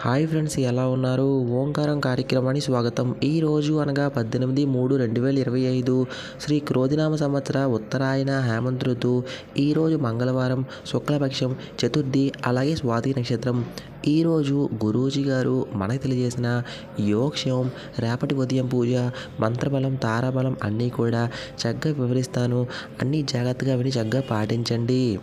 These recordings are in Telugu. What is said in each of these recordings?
హాయ్ ఫ్రెండ్స్ ఎలా ఉన్నారు? ఓంకారం కార్యక్రమానికి స్వాగతం. ఈ రోజు అనగా పద్దెనిమిది మూడు రెండు వేల ఇరవై ఐదు శ్రీ క్రోధినామ సంవత్సర ఉత్తరాయణ హేమంత్ ఋతు. ఈరోజు మంగళవారం శుక్లపక్షం చతుర్థి అలాగే స్వాతి నక్షత్రం. ఈరోజు గురూజీ గారు మనకు తెలియజేసిన యోగక్షేమం రేపటి ఉదయం పూజ మంత్రబలం తారాబలం అన్నీ కూడా చక్కగా వివరిస్తాను. అన్నీ జాగ్రత్తగా విని చక్కగా పాటించండి.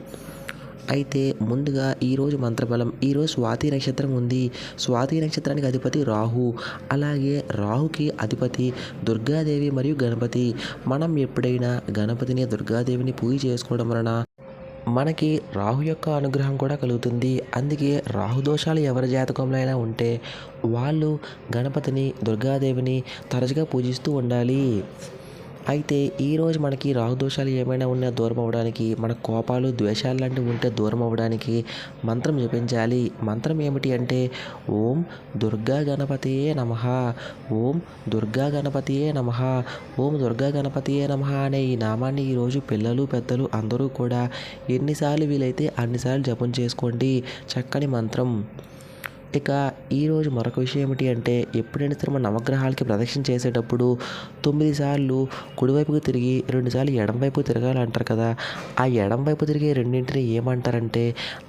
అయితే ముందుగా ఈరోజు మంత్రబలం ఈరోజు స్వాతి నక్షత్రం ఉంది. స్వాతి నక్షత్రానికి అధిపతి రాహు. అలాగే రాహుకి అధిపతి దుర్గాదేవి మరియు గణపతి. మనం ఎప్పుడైనా గణపతిని దుర్గాదేవిని పూజ చేసుకోవడం వలన మనకి రాహు యొక్క అనుగ్రహం కూడా కలుగుతుంది. అందుకే రాహు దోషాలు ఎవరి జాతకంలో అయినా ఉంటే వాళ్ళు గణపతిని దుర్గాదేవిని తరచుగా పూజిస్తూ ఉండాలి. అయితే ఈరోజు మనకి రాహుదోషాలు ఏమైనా ఉన్నా దూరం అవ్వడానికి మన కోపాలు ద్వేషాలు లాంటివి ఉంటే దూరం అవ్వడానికి మంత్రం జపించాలి. మంత్రం ఏమిటి అంటే ఓం దుర్గా గణపతియే నమ ఓం దుర్గా గణపతియే నమ ఓం దుర్గా గణపతియే నమ అనే ఈ నామాన్ని ఈరోజు పిల్లలు పెద్దలు అందరూ కూడా ఎన్నిసార్లు వీలైతే అన్నిసార్లు జపం చేసుకోండి. చక్కని మంత్రం. ఇక ఈరోజు మరొక విషయం ఏమిటి అంటే ఎప్పుడైనా సరే మన నవగ్రహాలకి ప్రదక్షిణ చేసేటప్పుడు తొమ్మిది సార్లు కుడివైపుకు తిరిగి రెండుసార్లు ఎడం వైపు తిరగాలి అంటారు కదా. ఆ ఎడం వైపు తిరిగే రెండింటిని ఏమంటారంటే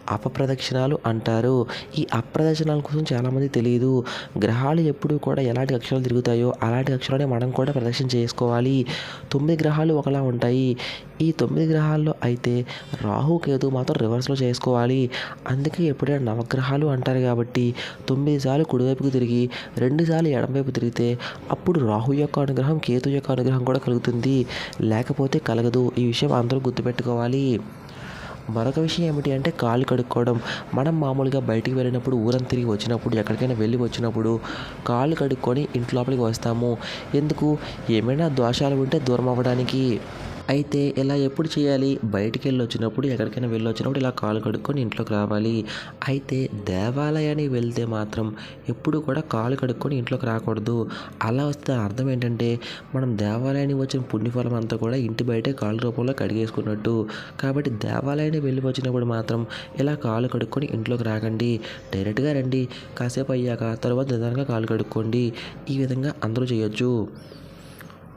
అపప్రదక్షిణాలు అంటారు. ఈ అప్రదక్షిణాల కోసం చాలామంది తెలియదు గ్రహాలు ఎప్పుడు కూడా ఎలాంటి కక్షలు తిరుగుతాయో అలాంటి కక్షలనే మనం కూడా ప్రదక్షిణ చేసుకోవాలి. తొమ్మిది గ్రహాలు ఒకలా ఉంటాయి. ఈ తొమ్మిది గ్రహాల్లో అయితే రాహు కేతు మాత్రం రివర్స్లో చేసుకోవాలి. అందుకే ఎప్పుడైనా నవగ్రహాలు అంటారు కాబట్టి తొమ్మిది సార్లు కుడివైపుకు తిరిగి రెండు సార్లు ఎడమవైపు తిరిగితే అప్పుడు రాహు యొక్క అనుగ్రహం కేతు యొక్క అనుగ్రహం కూడా కలుగుతుంది. లేకపోతే కలగదు. ఈ విషయం అందరూ గుర్తుపెట్టుకోవాలి. మరొక విషయం ఏమిటి అంటే కాళ్ళు కడుక్కోవడం. మనం మామూలుగా బయటికి వెళ్ళినప్పుడు ఊరం తిరిగి వచ్చినప్పుడు ఎక్కడికైనా వెళ్ళి వచ్చినప్పుడు కాళ్ళు కడుక్కొని ఇంట్లోపలికి వస్తాము. ఎందుకు? ఏమైనా దోషాలు ఉంటే దూరం అవ్వడానికి. అయితే ఇలా ఎప్పుడు చేయాలి? బయటికి వెళ్ళి వచ్చినప్పుడు ఎక్కడికైనా వెళ్ళి వచ్చినప్పుడు ఇలా కాలు కడుక్కొని ఇంట్లోకి రావాలి. అయితే దేవాలయానికి వెళ్తే మాత్రం ఎప్పుడు కూడా కాలు కడుక్కొని ఇంట్లోకి రాకూడదు. అలా వస్తే అర్థం ఏంటంటే మనం దేవాలయానికి వచ్చిన పుణ్యఫలం అంతా కూడా ఇంటి బయటే కాలు రూపంలో కడిగేసుకున్నట్టు. కాబట్టి దేవాలయానికి వెళ్ళి వచ్చినప్పుడు మాత్రం ఇలా కాలు కడుక్కొని ఇంట్లోకి రాకండి. డైరెక్ట్గా రండి. కాసేపు అయ్యాక తర్వాత నిదానంగా కాలు కడుక్కోండి. ఈ విధంగా అందరూ చేయొచ్చు.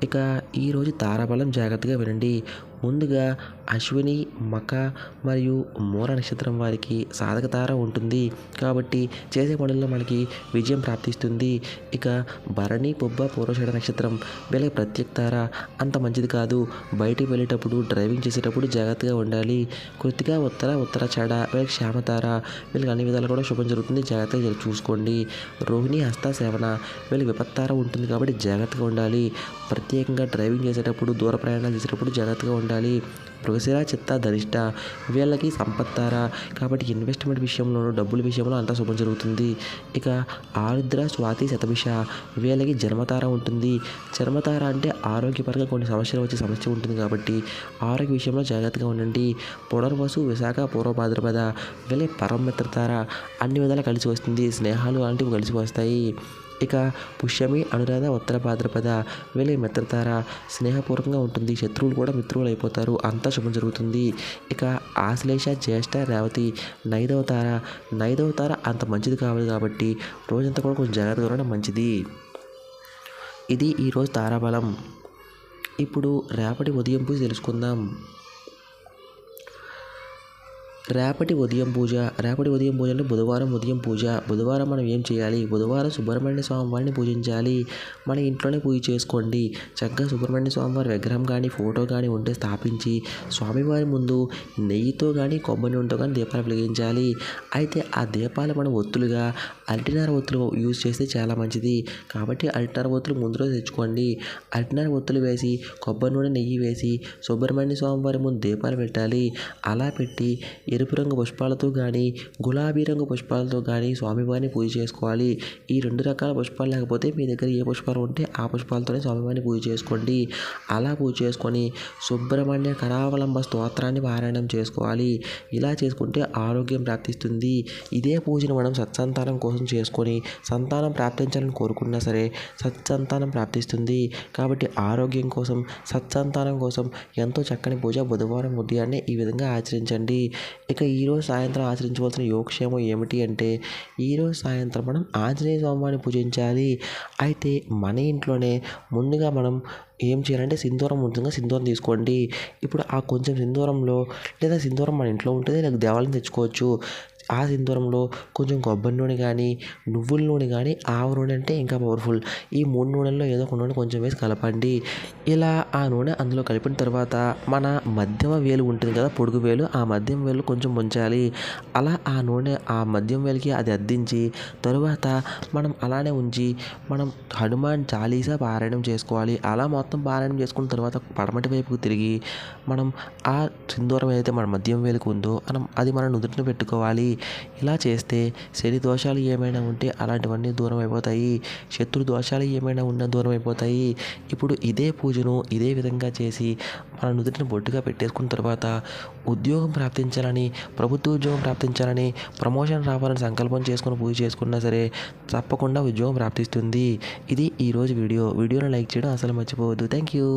ఇక ఈరోజు తారాబలం జాగ్రత్తగా వినండి. ముందుగా అశ్విని మక మరియు మూల నక్షత్రం వారికి సాధకతార ఉంటుంది. కాబట్టి చేసే పనుల్లో మనకి విజయం ప్రాప్తిస్తుంది. ఇక భరణి పుబ్బ పూర్వషడ నక్షత్రం వీళ్ళకి ప్రత్యేక తార అంత మంచిది కాదు. బయటికి వెళ్ళేటప్పుడు డ్రైవింగ్ చేసేటప్పుడు జాగ్రత్తగా ఉండాలి. కొద్దిగా ఉత్తర ఉత్తర చెడ వీళ్ళకి క్షేమతార వీళ్ళకి అన్ని విధాలు కూడా శుభం జరుగుతుంది. జాగ్రత్తగా చూసుకోండి. రోహిణి హస్త సేవన వీళ్ళకి విపత్తార ఉంటుంది కాబట్టి జాగ్రత్తగా ఉండాలి. ప్రత్యేకంగా డ్రైవింగ్ చేసేటప్పుడు దూర ప్రయాణాలు చేసేటప్పుడు జాగ్రత్తగా ఉండాలి. మృగశిర చిత్త ధనిష్ట వీళ్ళకి సంపత్తార? కాబట్టి ఇన్వెస్ట్మెంట్ విషయంలోనూ డబ్బుల విషయంలో అంతా శుభం జరుగుతుంది. ఇక ఆరుద్ర స్వాతి శతభిష వీళ్ళకి జన్మతార ఉంటుంది. చర్మతార అంటే ఆరోగ్యపరంగా కొన్ని సమస్యలు వచ్చే సమస్య ఉంటుంది కాబట్టి ఆరోగ్య విషయంలో జాగ్రత్తగా ఉండండి. పునర్వసు విశాఖ పూర్వభాద్రపద వీళ్ళకి పరమ మిత్రతార అన్ని విధాలు కలిసి వస్తుంది. స్నేహాలు అలాంటివి కలిసి వస్తాయి. ఇక పుష్యమి అనురాధ ఉత్తర భాద్రపద వీళ్ళ మిత్రతార స్నేహపూర్వకంగా ఉంటుంది. శత్రువులు కూడా మిత్రువులు అయిపోతారు అంతా శుభం జరుగుతుంది. ఇక ఆశ్లేష జ్యేష్ఠ రేవతి నైదవ తార. నైదవ తార అంత మంచిది కావాలి కాబట్టి రోజంతా కూడా కొంచెం జాగ్రత్తగా ఉండడం మంచిది. ఇది ఈరోజు తారాబలం. ఇప్పుడు రేపటి ఉదయం పూజ తెలుసుకుందాం. రేపటి ఉదయం పూజ రేపటి ఉదయం పూజ అంటే బుధవారం ఉదయం పూజ. బుధవారం మనం ఏం చేయాలి? బుధవారం సుబ్రహ్మణ్య స్వామి వారిని పూజించాలి. మన ఇంట్లోనే పూజ చేసుకోండి. చక్కగా సుబ్రహ్మణ్య స్వామి వారి విగ్రహం కానీ ఫోటో కానీ ఉంటే స్థాపించి స్వామివారి ముందు నెయ్యితో కానీ కొబ్బరి నూనెతో కానీ దీపాలు వెలిగించాలి. అయితే ఆ దీపాలు మనం ఒత్తులుగా అరటినార ఒత్తులు యూజ్ చేస్తే చాలా మంచిది. కాబట్టి అరటినార ఒత్తులు ముందు రోజు తెచ్చుకోండి. అరటినార ఒత్తులు వేసి కొబ్బరి నూనె నెయ్యి వేసి సుబ్రహ్మణ్య స్వామి వారి ముందు దీపాలు పెట్టాలి. అలా పెట్టి ఎరుపు రంగు పుష్పాలతో కానీ గులాబీ రంగు పుష్పాలతో కానీ స్వామివారిని పూజ చేసుకోవాలి. ఈ రెండు రకాల పుష్పాలు లేకపోతే మీ దగ్గర ఏ పుష్పాలు ఉంటే ఆ పుష్పాలతోనే స్వామివారిని పూజ చేసుకోండి. అలా పూజ చేసుకొని సుబ్రహ్మణ్య కరావలంబ స్తోత్రాన్ని పారాయణం చేసుకోవాలి. ఇలా చేసుకుంటే ఆరోగ్యం ప్రాప్తిస్తుంది. ఇదే పూజను మనం సత్సంతానం కోసం చేసుకొని సంతానం ప్రాప్తించాలని కోరుకున్నా సరే సత్సంతానం ప్రాప్తిస్తుంది. కాబట్టి ఆరోగ్యం కోసం సత్సంతానం కోసం ఎంతో చక్కని పూజ బుధవారం ఉదయాన్నే ఈ విధంగా ఆచరించండి. ఇక ఈరోజు సాయంత్రం ఆచరించవలసిన యోగక్షేమం ఏమిటి అంటే ఈరోజు సాయంత్రం మనం ఆంజనేయ స్వామివారిని పూజించాలి. అయితే మన ఇంట్లోనే ముందుగా మనం ఏం చేయాలంటే సింధూరం ఉంటుంది సింధూరం తీసుకోండి. ఇప్పుడు ఆ కొంచెం సింధూరంలో లేదా సింధూరం మన ఇంట్లో ఉంటుంది లేదా దేవాలయం తెచ్చుకోవచ్చు. ఆ సింధూరంలో కొంచెం కొబ్బరి నూనె కానీ నువ్వుల నూనె కానీ ఆవ నూనె అంటే ఇంకా పవర్ఫుల్ ఈ మూడు నూనెల్లో ఏదో ఒక నూనె కొంచెం వేసి కలపండి. ఇలా ఆ నూనె అందులో కలిపిన తర్వాత మన మధ్యమ వేలు ఉంటుంది కదా పొడుగు వేలు ఆ మధ్యమ వేలు కొంచెం ఉంచాలి అలా ఆ నూనె ఆ మధ్యమ వేలికి అది అద్దించి తరువాత మనం అలానే ఉంచి మనం హనుమాన్ చాలీసా పారాయణం చేసుకోవాలి. అలా మొత్తం పారాయణం చేసుకున్న తర్వాత పడమటి వైపుకు తిరిగి మనం ఆ సింధూరం ఏదైతే మన మద్యం వేలుకు ఉందో మనం అది మన నుదుటిన పెట్టుకోవాలి. ఇలా చేస్తే శని దోషాలు ఏమైనా ఉంటే అలాంటివన్నీ దూరం అయిపోతాయి. శత్రు దోషాలు ఏమైనా ఉన్నా దూరం అయిపోతాయి. ఇప్పుడు ఇదే పూజను ఇదే విధంగా చేసి మన నుదుటిని బొట్టుగా పెట్టేసుకున్న తర్వాత ఉద్యోగం ప్రాప్తించాలని ప్రభుత్వ ఉద్యోగం ప్రాప్తించాలని ప్రమోషన్ రావాలని సంకల్పం చేసుకుని పూజ చేసుకున్నా సరే తప్పకుండా ఉద్యోగం ప్రాప్తిస్తుంది. ఇది ఈరోజు వీడియో. వీడియోని లైక్ చేయడం అసలు మర్చిపోవద్దు. Thank you